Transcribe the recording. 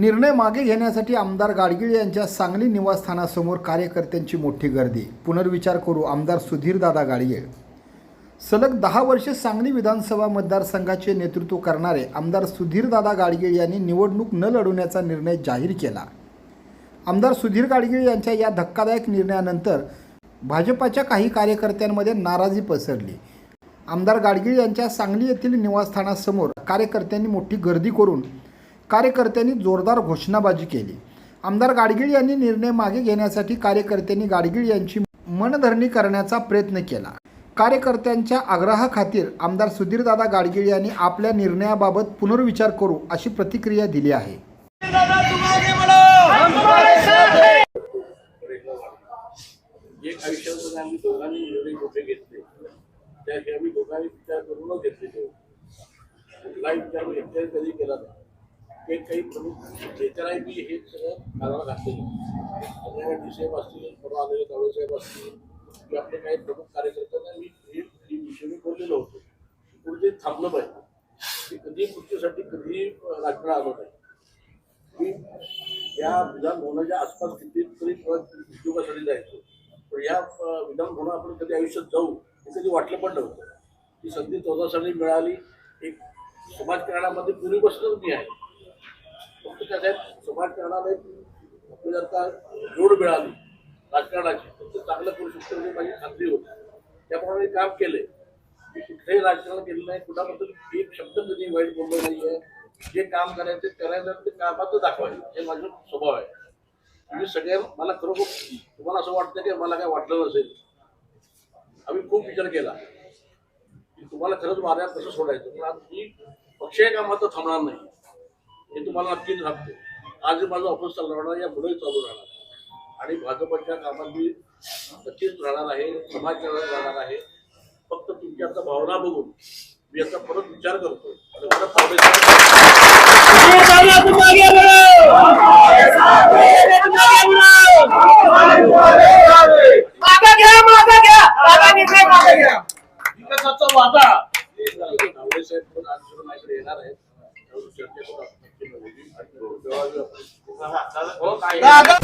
निर्णय मागे घेण्यासाठी आमदार गाडगीळ यांच्या सांगली निवासस्थानासमोर कार्यकर्त्यांची मोठी गर्दी. पुनर्विचार करू आमदार सुधीरदादा गाडगीळ. सलग दहा वर्षे सांगली विधानसभा मतदारसंघाचे नेतृत्व करणारे आमदार सुधीरदादा गाडगीळ यांनी निवडणूक न लढवण्याचा निर्णय जाहीर केला. आमदार सुधीर गाडगीळ यांच्या या धक्कादायक निर्णयानंतर भाजपाच्या काही कार्यकर्त्यांमध्ये नाराजी पसरली. आमदार गाडगीळ यांच्या सांगली येथील निवासस्थानासमोर कार्यकर्त्यांनी मोठी गर्दी करून कार्यकर्त्यांनी जोरदार घोषणाबाजी केली. आमदार गाडगीळ यांनी निर्णय मागे घेण्यासाठी कार्यकर्त्यांनी गाडगीळ यांची मनधरणी करण्याचा प्रयत्न केला. कार्यकर्त्यांच्या आग्रहाखातीर आमदार सुधीरदादा गाडगीळ यांनी आपल्या निर्णयाबाबत पुनर्विचार करू अशी प्रतिक्रिया दिली आहे. एक आयुष्यामध्ये आम्ही दोघांनी निर्णय मोठे घेतले. त्याशी आम्ही दोघांनी विचार करूनच घेतले. कुठलाही विचार एकट्याने कधी केला नाही. हे काही प्रमुख नेत्यालाही मी हे सगळं कानाला घातलेलं आदरणीय डी साहेब असतील परवा आलेले कावळे साहेब असतील किंवा आपले काही प्रमुख कार्यकर्त्यांना मी हे विषय मी बोललेलो होतो. पुढे थांबलं पाहिजे ते कधी मृत्यूसाठी कधीही राजकारण आलं नाही. या विधानभवनाच्या आसपास आसपास कितीतरी उद्योगासाठी जायचो. पण या विधानभवन आपण कधी आयुष्यात जाऊ हे कधी वाटलं पण नव्हतं. ही संधी चौदा साली मिळाली. एक समाजकारणामध्ये पूर्वीपासूनच मी आहे. फक्त काय आहे, समाजकारणाला एक आपली जोड मिळाली. राजकारणाची. फक्त चांगलं करू शकतो म्हणजे माझी खात्री होती. त्याप्रमाणे काम केले मी कुठेही राजकारण केलं नाही. कुणाबद्दल एक शब्द कधी वाईट बोललो आहे जे काम करायचे करायचं ते कामात दाखवायचं. हे माझं स्वभाव आहे. म्हणजे सगळे मला खरोखर तुम्हाला असं वाटतं की मला काय वाटलं नसेल. आम्ही खूप विचार केला. की तुम्हाला खरंच मार्गात कसं सोडायचं. पण आज मी पक्षीय कामात थांबणार नाही. हे तुम्हाला नक्कीच सांगतो. आज माझं ऑफिस चालू राहणार या पुढेही चालू राहणार. आणि भाजपच्या कामात मी नक्कीच राहणार आहे समाज राहणार आहे. फक्त तुमची आता भावना बघून मी आता परत विचार करतो आणि परत विकासाचा वादा नावडे साहेब पण आज जरूर माझ्याकडे येणार आहेत त्यावर चर्चा करू आपण नक्की नव्हती. आणि जेव्हा- जेव्हा- दादा